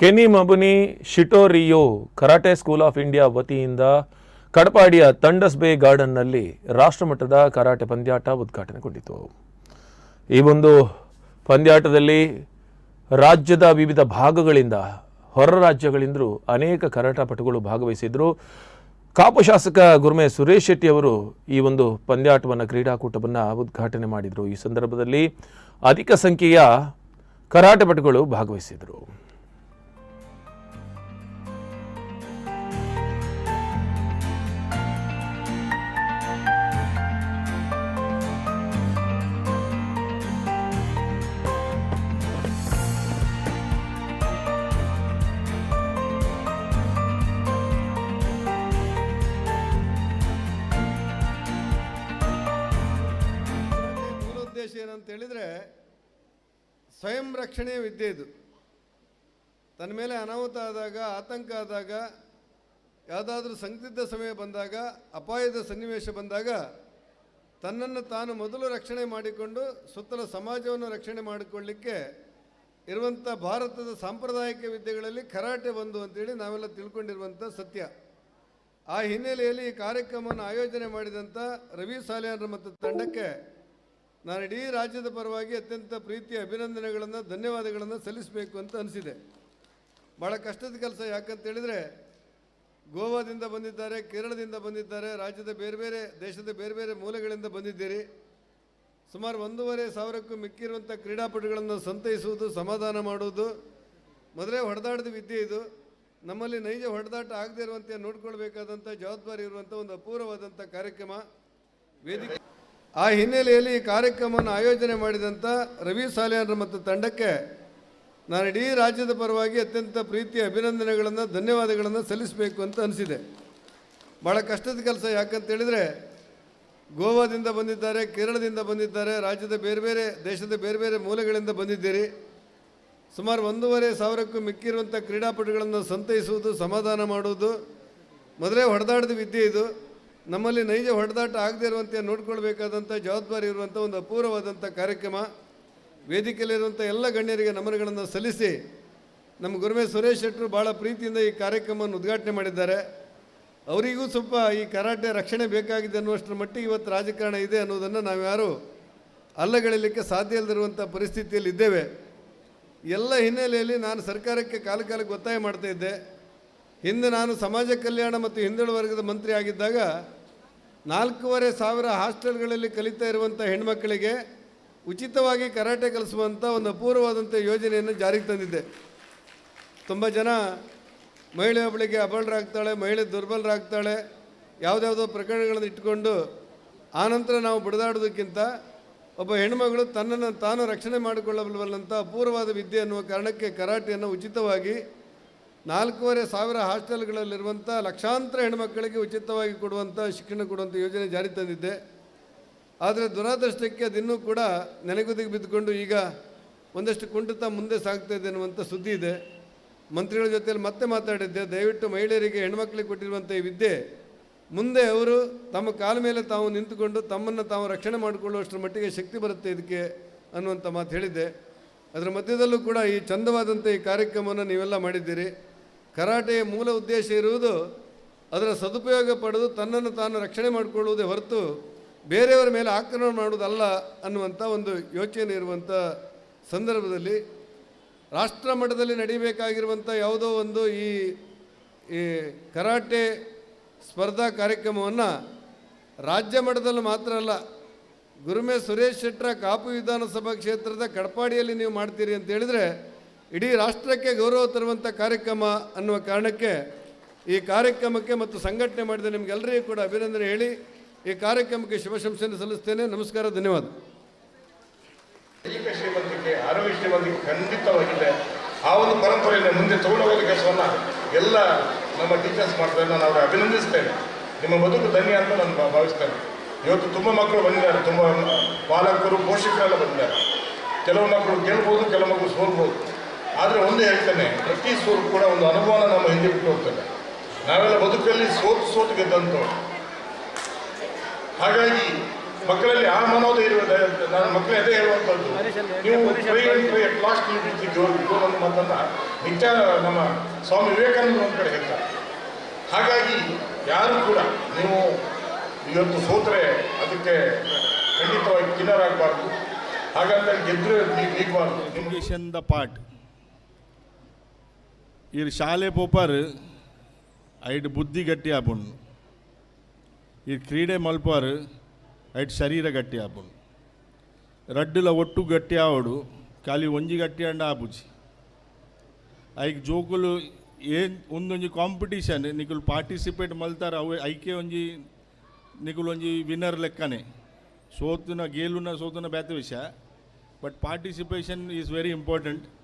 Kenwa Mabuni Shitoryu karate school of India ವತಿಯಿಂದ ಕಡಪಾಡಿಯ ತಂಡಸ್ ಬೇ ಗಾರ್ಡನ್ನಲ್ಲಿ ರಾಷ್ಟ್ರಮಟ್ಟದ ಕರಾಟೆ ಪಂದ್ಯಾಟ ಉದ್ಘಾಟನೆಗೊಂಡಿತು. ಈ ಒಂದು ಪಂದ್ಯಾಟದಲ್ಲಿ ರಾಜ್ಯದ ವಿವಿಧ ಭಾಗಗಳಿಂದ ಹೊರ ರಾಜ್ಯಗಳಿಂದಲೂ ಅನೇಕ ಕರಾಟಪಟುಗಳು ಭಾಗವಹಿಸಿದ್ರು. ಕಾಪು ಶಾಸಕ ಗುರುಮೆ ಸುರೇಶ್ ಶೆಟ್ಟಿ ಅವರು ಈ ಒಂದು ಪಂದ್ಯಾಟವನ್ನು, ಕ್ರೀಡಾಕೂಟವನ್ನು ಉದ್ಘಾಟನೆ ಮಾಡಿದರು. ಈ ಸಂದರ್ಭದಲ್ಲಿ ಅಧಿಕ ಸಂಖ್ಯೆಯ ಕರಾಟಪಟುಗಳು ಭಾಗವಹಿಸಿದರು. ಉದ್ದೇಶ ಏನಂತ ಹೇಳಿದರೆ ಸ್ವಯಂ ರಕ್ಷಣೆಯ ವಿದ್ಯೆ ಇದು. ತನ್ನ ಮೇಲೆ ಅನಾಹುತ ಆದಾಗ, ಆತಂಕ ಆದಾಗ, ಯಾವುದಾದ್ರೂ ಸಂದಿಗ್ಧ ಸಮಯ ಬಂದಾಗ, ಅಪಾಯದ ಸನ್ನಿವೇಶ ಬಂದಾಗ ತನ್ನನ್ನು ತಾನು ಮೊದಲು ರಕ್ಷಣೆ ಮಾಡಿಕೊಂಡು ಸುತ್ತಲ ಸಮಾಜವನ್ನು ರಕ್ಷಣೆ ಮಾಡಿಕೊಳ್ಳಿಕ್ಕೆ ಇರುವಂಥ ಭಾರತದ ಸಾಂಪ್ರದಾಯಿಕ ವಿದ್ಯೆಗಳಲ್ಲಿ ಕರಾಟೆ ಒಂದು ಅಂತೇಳಿ ನಾವೆಲ್ಲ ತಿಳ್ಕೊಂಡಿರುವಂಥ ಸತ್ಯ. ಆ ಹಿನ್ನೆಲೆಯಲ್ಲಿ ಈ ಕಾರ್ಯಕ್ರಮವನ್ನು ಆಯೋಜನೆ ಮಾಡಿದಂಥ ರವಿ ಸಾಲಿಯಾನ್ರ ಮತ್ತು ತಂಡಕ್ಕೆ ನಾನು ಇಡೀ ರಾಜ್ಯದ ಪರವಾಗಿ ಅತ್ಯಂತ ಪ್ರೀತಿಯ ಅಭಿನಂದನೆಗಳನ್ನು, ಧನ್ಯವಾದಗಳನ್ನು ಸಲ್ಲಿಸಬೇಕು ಅಂತ ಅನಿಸಿದೆ. ಭಾಳ ಕಷ್ಟದ ಕೆಲಸ. ಯಾಕಂತೇಳಿದರೆ, ಗೋವಾದಿಂದ ಬಂದಿದ್ದಾರೆ, ಕೇರಳದಿಂದ ಬಂದಿದ್ದಾರೆ, ರಾಜ್ಯದ ಬೇರೆ ಬೇರೆ, ದೇಶದ ಬೇರೆ ಬೇರೆ ಮೂಲೆಗಳಿಂದ ಬಂದಿದ್ದೀರಿ. ಸುಮಾರು ಒಂದೂವರೆ ಸಾವಿರಕ್ಕೂ ಮಿಕ್ಕಿರುವಂಥ ಕ್ರೀಡಾಪಟುಗಳನ್ನು ಸಂತೈಸುವುದು, ಸಮಾಧಾನ ಮಾಡುವುದು, ಮೊದಲೇ ಹೊಡೆದಾಟದ ವಿದ್ಯೆ ಇದು. ನಮ್ಮಲ್ಲಿ ನೈಜ ಹೊಡೆದಾಟ ಆಗದೇ ಇರುವಂತೆ ನೋಡ್ಕೊಳ್ಬೇಕಾದಂಥ ಜವಾಬ್ದಾರಿ ಇರುವಂಥ ಒಂದು ಅಪೂರ್ವವಾದಂಥ ಕಾರ್ಯಕ್ರಮ. ವೇದಿಕೆ ಆ ಹಿನ್ನೆಲೆಯಲ್ಲಿ ಈ ಕಾರ್ಯಕ್ರಮವನ್ನು ಆಯೋಜನೆ ಮಾಡಿದಂಥ ರವಿ ಸಾಲಿಯಾನ್ರ ಮತ್ತು ತಂಡಕ್ಕೆ ನಾನು ಇಡೀ ರಾಜ್ಯದ ಪರವಾಗಿ ಅತ್ಯಂತ ಪ್ರೀತಿಯ ಅಭಿನಂದನೆಗಳನ್ನು, ಧನ್ಯವಾದಗಳನ್ನು ಸಲ್ಲಿಸಬೇಕು ಅಂತ ಅನಿಸಿದೆ. ಭಾಳ ಕಷ್ಟದ ಕೆಲಸ ಯಾಕಂತೇಳಿದರೆ ಗೋವಾದಿಂದ ಬಂದಿದ್ದಾರೆ, ಕೇರಳದಿಂದ ಬಂದಿದ್ದಾರೆ, ರಾಜ್ಯದ ಬೇರೆ ಬೇರೆ, ದೇಶದ ಬೇರೆ ಬೇರೆ ಮೂಲೆಗಳಿಂದ ಬಂದಿದ್ದೀರಿ. ಸುಮಾರು ಒಂದೂವರೆ ಸಾವಿರಕ್ಕೂ ಮಿಕ್ಕಿರುವಂಥ ಕ್ರೀಡಾಪಟುಗಳನ್ನು ಸಂತೈಸುವುದು, ಸಮಾಧಾನ ಮಾಡುವುದು, ಮೊದಲೇ ಹೊಡೆದಾಡಿದ ವಿದ್ಯೆ ಇದು. ನಮ್ಮಲ್ಲಿ ನೈಜ ಹೊಡೆದಾಟ ಆಗದೇ ಇರುವಂತೆ ನೋಡ್ಕೊಳ್ಬೇಕಾದಂಥ ಜವಾಬ್ದಾರಿ ಇರುವಂಥ ಒಂದು ಅಪೂರ್ವವಾದಂಥ ಕಾರ್ಯಕ್ರಮ. ವೇದಿಕೆಯಲ್ಲಿರುವಂಥ ಎಲ್ಲ ಗಣ್ಯರಿಗೆ ನಮನಗಳನ್ನು ಸಲ್ಲಿಸಿ ನಮ್ಮ ಗುರುಮೆ ಸುರೇಶ್ ಶೆಟ್ಟರು ಭಾಳ ಪ್ರೀತಿಯಿಂದ ಈ ಕಾರ್ಯಕ್ರಮವನ್ನು ಉದ್ಘಾಟನೆ ಮಾಡಿದ್ದಾರೆ. ಅವರಿಗೂ ಸ್ವಲ್ಪ ಈ ಕರಾಟೆ ರಕ್ಷಣೆ ಬೇಕಾಗಿದೆ ಅನ್ನುವಷ್ಟರ ಮಟ್ಟಿಗೆ ಇವತ್ತು ರಾಜಕಾರಣ ಇದೆ ಅನ್ನೋದನ್ನು ನಾವ್ಯಾರು ಅಲ್ಲಗಳಿಲಿಕ್ಕೆ ಸಾಧ್ಯ ಇಲ್ಲದಿರುವಂಥ ಪರಿಸ್ಥಿತಿಯಲ್ಲಿ ಇದ್ದೇವೆ. ಎಲ್ಲ ಹಿನ್ನೆಲೆಯಲ್ಲಿ ನಾನು ಸರ್ಕಾರಕ್ಕೆ ಕಾಲ ಕಾಲಕ್ಕೆ ಒತ್ತಾಯ ಮಾಡ್ತಾ ಇದ್ದೆ. ಹಿಂದೆ ನಾನು ಸಮಾಜ ಕಲ್ಯಾಣ ಮತ್ತು ಹಿಂದುಳಿದ ವರ್ಗದ ಮಂತ್ರಿ ಆಗಿದ್ದಾಗ ನಾಲ್ಕೂವರೆ ಸಾವಿರ ಹಾಸ್ಟೆಲ್ಗಳಲ್ಲಿ ಕಲಿತಾ ಇರುವಂಥ ಹೆಣ್ಮಕ್ಕಳಿಗೆ ಉಚಿತವಾಗಿ ಕರಾಟೆ ಕಲಿಸುವಂಥ ಒಂದು ಅಪೂರ್ವವಾದಂಥ ಯೋಜನೆಯನ್ನು ಜಾರಿಗೆ ತಂದಿದ್ದೆ ತುಂಬ ಜನ ಮಹಿಳೆ ಒಬ್ಬಳಿಗೆ ಅಬಲರಾಗ್ತಾಳೆ, ಮಹಿಳೆ ದುರ್ಬಲರಾಗ್ತಾಳೆ, ಯಾವುದ್ಯಾವುದೋ ಪ್ರಕರಣಗಳನ್ನು ಇಟ್ಕೊಂಡು ಆನಂತರ ನಾವು ಬಡಿದಾಡೋದಕ್ಕಿಂತ ಒಬ್ಬ ಹೆಣ್ಮಗಳು ತನ್ನನ್ನು ತಾನು ರಕ್ಷಣೆ ಮಾಡಿಕೊಳ್ಳಬಲ್ಲಂಥ ಅಪೂರ್ವವಾದ ವಿದ್ಯೆ ಅನ್ನುವ ಕಾರಣಕ್ಕೆ ಕರಾಟೆಯನ್ನು ಉಚಿತವಾಗಿ ನಾಲ್ಕೂವರೆ ಸಾವಿರ ಹಾಸ್ಟೆಲ್ಗಳಲ್ಲಿರುವಂಥ ಲಕ್ಷಾಂತರ ಹೆಣ್ಮಕ್ಕಳಿಗೆ ಉಚಿತವಾಗಿ ಕೊಡುವಂಥ ಶಿಕ್ಷಣ ಕೊಡುವಂಥ ಯೋಜನೆ ಜಾರಿ ತಂದಿದ್ದೆ. ಆದರೆ ದುರಾದೃಷ್ಟಕ್ಕೆ ಅದಿನ್ನೂ ಕೂಡ ನೆನೆಗುದಿಗೆ ಬಿದ್ದುಕೊಂಡು ಈಗ ಒಂದಷ್ಟು ಕುಂಠಿತ ಮುಂದೆ ಸಾಗ್ತಾ ಇದೆ ಅನ್ನುವಂಥ ಸುದ್ದಿ ಇದೆ. ಮಂತ್ರಿಗಳ ಜೊತೆಯಲ್ಲಿ ಮತ್ತೆ ಮಾತಾಡಿದ್ದೆ. ದಯವಿಟ್ಟು ಮಹಿಳೆಯರಿಗೆ ಹೆಣ್ಮಕ್ಳಿಗೆ ಕೊಟ್ಟಿರುವಂಥ ಈ ವಿದ್ಯೆ, ಮುಂದೆ ಅವರು ತಮ್ಮ ಕಾಲ ಮೇಲೆ ತಾವು ನಿಂತುಕೊಂಡು ತಮ್ಮನ್ನು ತಾವು ರಕ್ಷಣೆ ಮಾಡಿಕೊಳ್ಳುವಷ್ಟರ ಮಟ್ಟಿಗೆ ಶಕ್ತಿ ಬರುತ್ತೆ ಇದಕ್ಕೆ ಅನ್ನುವಂಥ ಮಾತು ಹೇಳಿದ್ದೆ. ಅದರ ಮಧ್ಯದಲ್ಲೂ ಕೂಡ ಈ ಚಂದವಾದಂಥ ಈ ಕಾರ್ಯಕ್ರಮವನ್ನು ನೀವೆಲ್ಲ ಮಾಡಿದ್ದೀರಿ. ಕರಾಟೆಯ ಮೂಲ ಉದ್ದೇಶ ಇರುವುದು ಅದರ ಸದುಪಯೋಗ ಪಡೆದು ತನ್ನನ್ನು ತಾನು ರಕ್ಷಣೆ ಮಾಡಿಕೊಳ್ಳುವುದೇ ಹೊರತು ಬೇರೆಯವರ ಮೇಲೆ ಆಕ್ರಮಣ ಮಾಡುವುದಲ್ಲ ಅನ್ನುವಂಥ ಒಂದು ಯೋಚನೆ ಇರುವಂಥ ಸಂದರ್ಭದಲ್ಲಿ ರಾಷ್ಟ್ರ ಮಟ್ಟದಲ್ಲಿ ನಡೀಬೇಕಾಗಿರುವಂಥ ಯಾವುದೋ ಒಂದು ಈ ಈ ಕರಾಟೆ ಸ್ಪರ್ಧಾ ಕಾರ್ಯಕ್ರಮವನ್ನು ರಾಜ್ಯ ಮಟ್ಟದಲ್ಲಿ ಮಾತ್ರ ಅಲ್ಲ, ಗುರುಮೆ ಸುರೇಶ್ ಶೆಟ್ಟರ ಕಾಪು ವಿಧಾನಸಭಾ ಕ್ಷೇತ್ರದ ಕಡಪಾಡಿಯಲ್ಲಿ ನೀವು ಮಾಡ್ತೀರಿ ಅಂತ ಹೇಳಿದರೆ ಇಡೀ ರಾಷ್ಟ್ರಕ್ಕೆ ಗೌರವ ತರುವಂಥ ಕಾರ್ಯಕ್ರಮ ಅನ್ನುವ ಕಾರಣಕ್ಕೆ ಈ ಕಾರ್ಯಕ್ರಮಕ್ಕೆ ಮತ್ತು ಸಂಘಟನೆ ಮಾಡಿದ ನಿಮಗೆಲ್ಲರಿಗೂ ಕೂಡ ಅಭಿನಂದನೆ ಹೇಳಿ ಈ ಕಾರ್ಯಕ್ರಮಕ್ಕೆ ಶುಭಶಂಸೆಯನ್ನು ಸಲ್ಲಿಸ್ತೇನೆ. ನಮಸ್ಕಾರ, ಧನ್ಯವಾದ. ಖಂಡಿತವಾಗಿದೆ. ಆ ಒಂದು ಪರಂಪರೆಯನ್ನು ಮುಂದೆ ತಗೊಂಡೋಗೋದ ಕೆಲಸವನ್ನು ಎಲ್ಲ ನಮ್ಮ ಟೀಚರ್ಸ್ ಮಾಡ್ತಾರೆ ನಾನು ಅವ್ರಿಗೆ ಅಭಿನಂದಿಸ್ತೇನೆ. ನಿಮ್ಮ ಬದುಕು ಧನ್ಯ ಅಂತ ನಾನು ಭಾವಿಸ್ತೇನೆ. ಇವತ್ತು ತುಂಬ ಮಕ್ಕಳು ಬಂದಿದ್ದಾರೆ, ತುಂಬ ಪಾಲಕರು, ಪೋಷಕರೆಲ್ಲ ಬಂದಿದ್ದಾರೆ. ಕೆಲವು ಮಕ್ಕಳು ಗೆಲ್ಬೋದು ಕೆಲವು ಮಕ್ಕಳು ಸೋಲ್ಬೋದು. ಆದರೆ ಒಂದು ಹೇಳ್ತೇನೆ, ಪ್ರತಿ ಸೋಲು ಕೂಡ ಒಂದು ಅನುಭವನ ನಮ್ಮ ಹಿಂದೆ ಬಿಟ್ಟು ಹೋಗ್ತದೆ. ನಾವೆಲ್ಲ ಬದುಕಲ್ಲಿ ಸೋತು ಸೋತು ಗೆದ್ದಂಥವ್ರು ಹಾಗಾಗಿ ಮಕ್ಕಳಲ್ಲಿ ಆ ಮನೋಧೈರ್ಯ ಇದೆ. ನಾನು ಮಕ್ಕಳೇ ಅದೇ ಹೇಳುವಂಥದ್ದು ನೀವು ಪ್ರಿವೆಂಟ್ ಅಟ್ ಲಾಸ್ಟ್ ಒಂದು ಮಾತನ್ನ ನಿತ್ಯ ನಮ್ಮ ಸ್ವಾಮಿ ವಿವೇಕಾನಂದ ಒಂದು ಕಡೆ ಹೇಳ್ತಾರೆ. ಹಾಗಾಗಿ ಯಾರು ಕೂಡ ನೀವು ಇವತ್ತು ಸೋತ್ರೆ ಅದಕ್ಕೆ ಖಂಡಿತವಾಗಿ ಕಿನ್ನರಾಗಬಾರ್ದು. ಹಾಗಂತ ಗೆದ್ದರೆ ನೀಗಬಾರ್ದು. ದ ಪಾರ್ಟ್ ಈ ಶಾಲೆ ಪೋಪಾರ್ ಐಟ್ ಬುದ್ಧಿ ಗಟ್ಟಿ ಆಪುಂಡು ಈ ಕ್ರೀಡೆ ಮಲ್ಪಾರ್ ಐಟ್ ಶರೀರ ಗಟ್ಟಿ ಆಪುಂಡು ರಡ್ಡುಲ ಒಟ್ಟು ಗಟ್ಟಿ ಆವಡು ಖಾಲಿ ಒಂಜಿ ಗಟ್ಟಿ ಅಂಡ ಆಪುಜಿ ಐಕ್ ಜೋಕುಲು ಏನ್ ಒಂದೊಂಜಿ ಕಾಂಪಿಟೀಷನ್ ನಿಕುಲು ಪಾರ್ಟಿಸಿಪೇಟ್ ಮಲ್ತಾರ ಅವು ಐಕೆ ಒಂಜಿ ನಿಕುಲು ಒಂಜಿ ವಿನ್ನರ್ ಲೆಕ್ಕನೆ ಸೋತುನ ಗೇಲುನ ಸೋತುನ ಬೇತೆ ವಿಷಯ but participation is very important